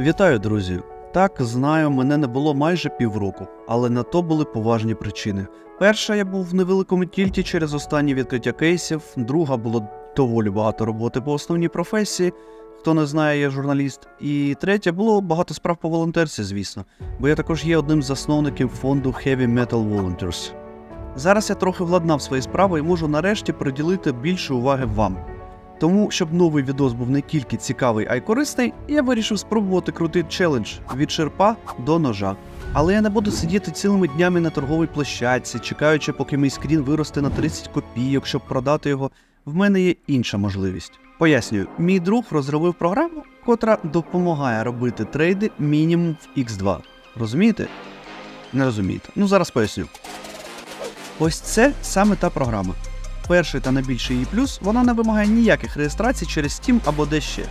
Вітаю, друзі! Так, знаю, мене не було майже півроку, але на то були поважні причини. Перша, я був в невеликому тільті через останні відкриття кейсів, друга було доволі багато роботи по основній професії. Хто не знає, я журналіст. І третя було багато справ по волонтерці, звісно, бо я також є одним з засновників фонду Heavy Metal Volunteers. Зараз я трохи владнав свої справи і можу нарешті приділити більше уваги вам. Тому, щоб новий відос був не тільки цікавий, а й корисний, я вирішив спробувати крутий челендж від шерпа до ножа. Але я не буду сидіти цілими днями на торговій площадці, чекаючи, поки мій скрін виросте на 30 копійок, щоб продати його. В мене є інша можливість. Пояснюю, мій друг розробив програму, котра допомагає робити трейди мінімум в X2. Розумієте? Не розумієте. Ну зараз поясню. Ось це саме та програма. Перший та найбільший її плюс вона не вимагає ніяких реєстрацій через Steam або де ще.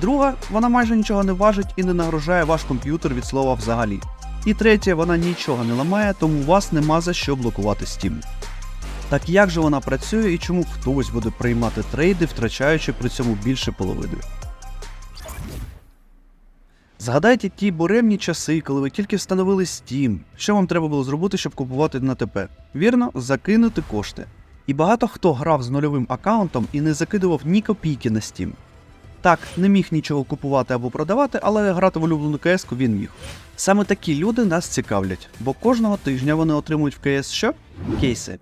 Друга, вона майже нічого не важить і не нагружає ваш комп'ютер від слова взагалі. І третя, вона нічого не ламає, тому у вас нема за що блокувати Steam. Так як же вона працює і чому хтось буде приймати трейди, втрачаючи при цьому більше половини? Згадайте ті буремні часи, коли ви тільки встановили Steam. Що вам треба було зробити, щоб купувати на ТП? Вірно, закинути кошти. І багато хто грав з нульовим аккаунтом і не закидував ні копійки на Steam. Так, не міг нічого купувати або продавати, але грати в улюблену КС він міг. Саме такі люди нас цікавлять, бо кожного тижня вони отримують в КС що? Кейси.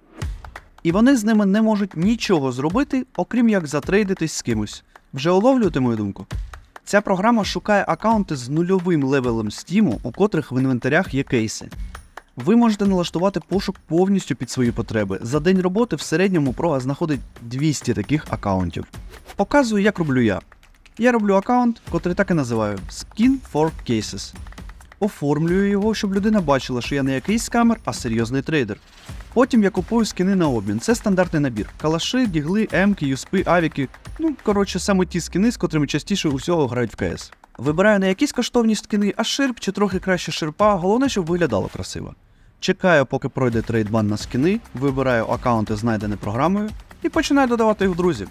І вони з ними не можуть нічого зробити, окрім як затрейдитись з кимось. Вже уловлюєте мою думку? Ця програма шукає аккаунти з нульовим левелем Steam, у котрих в інвентарях є кейси. Ви можете налаштувати пошук повністю під свої потреби. За день роботи в середньому прога знаходить 200 таких аккаунтів. Показую, як роблю я. Я роблю аккаунт, котрий так і називаю Skin for Cases. Оформлюю його, щоб людина бачила, що я не якийсь скамер, а серйозний трейдер. Потім я купую скини на обмін. Це стандартний набір: калаши, дігли, емки, юспи, авіки. Ну, коротше, саме ті скини, з котрими частіше усього грають в КС. Вибираю не якісь коштовні скини, а ширп чи трохи краще ширпа, головне, щоб виглядало красиво. Чекаю, поки пройде трейдбан на скини, вибираю аккаунти, знайдені програмою, і починаю додавати їх в друзів.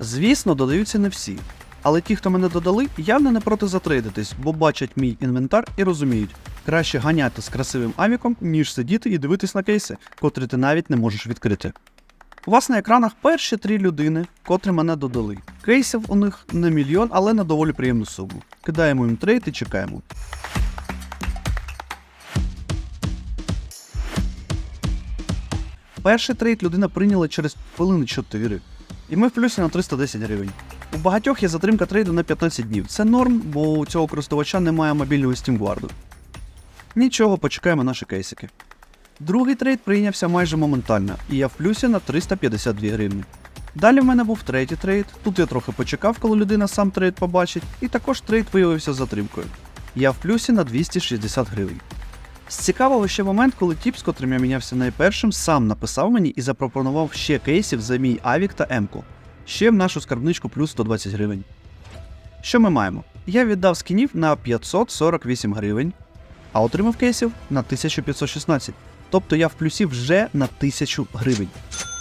Звісно, додаються не всі. Але ті, хто мене додали, явно не проти затрейдитись, бо бачать мій інвентар і розуміють, краще ганяти з красивим авіком, ніж сидіти і дивитись на кейси, котрі ти навіть не можеш відкрити. У вас на екранах перші три людини, котрі мене додали. Кейсів у них не мільйон, але на доволі приємну суму. Кидаємо їм трейд і чекаємо. Перший трейд людина прийняла через хвилини 4. І ми в плюсі на 310 гривень. У багатьох є затримка трейду на 15 днів. Це норм, бо у цього користувача немає мобільного стімгварду. Нічого, почекаємо наші кейсики. Другий трейд прийнявся майже моментально, і я в плюсі на 352 гривні. Далі в мене був третій трейд. Тут я трохи почекав, коли людина сам трейд побачить, і також трейд виявився з затримкою. Я в плюсі на 260 гривень. З цікавого ще момент, коли тіп, з котрим я мінявся найпершим, сам написав мені і запропонував ще кейсів за мій Авік та Емку. Ще в нашу скарбничку плюс 120 гривень. Що ми маємо? Я віддав скінів на 548 гривень, а отримав кейсів на 1516. Тобто я в плюсі вже на 1000 гривень.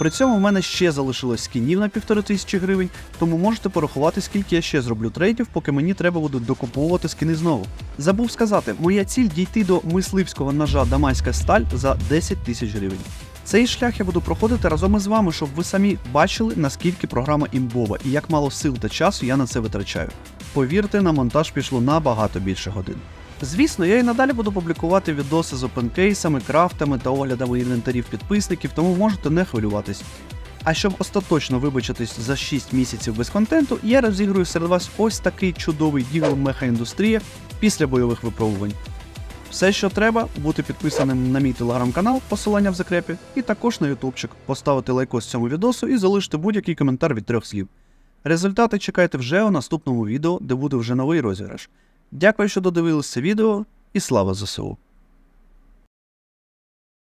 При цьому в мене ще залишилось скінів на 1500 гривень, тому можете порахувати, скільки я ще зроблю трейдів, поки мені треба буде докуповувати скіни знову. Забув сказати, моя ціль дійти до мисливського ножа Дамайська сталь за 10 тисяч гривень. Цей шлях я буду проходити разом із вами, щоб ви самі бачили, наскільки програма імбова і як мало сил та часу я на це витрачаю. Повірте, на монтаж пішло набагато більше годин. Звісно, я і надалі буду публікувати відоси з опенкейсами, крафтами та оглядами інвентарів підписників, тому можете не хвилюватись. А щоб остаточно вибачитись за 6 місяців без контенту, я розіграю серед вас ось такий чудовий дігл меха-індустрія після бойових випробувань. Все, що треба, бути підписаним на мій телеграм-канал, посилання в закрепі, і також на ютубчик, поставити лайкос цьому відосу і залишити будь-який коментар від трьох слів. Результати чекайте вже у наступному відео, де буде вже новий розіграш. Дякую, що додивилися відео, і слава ЗСУ!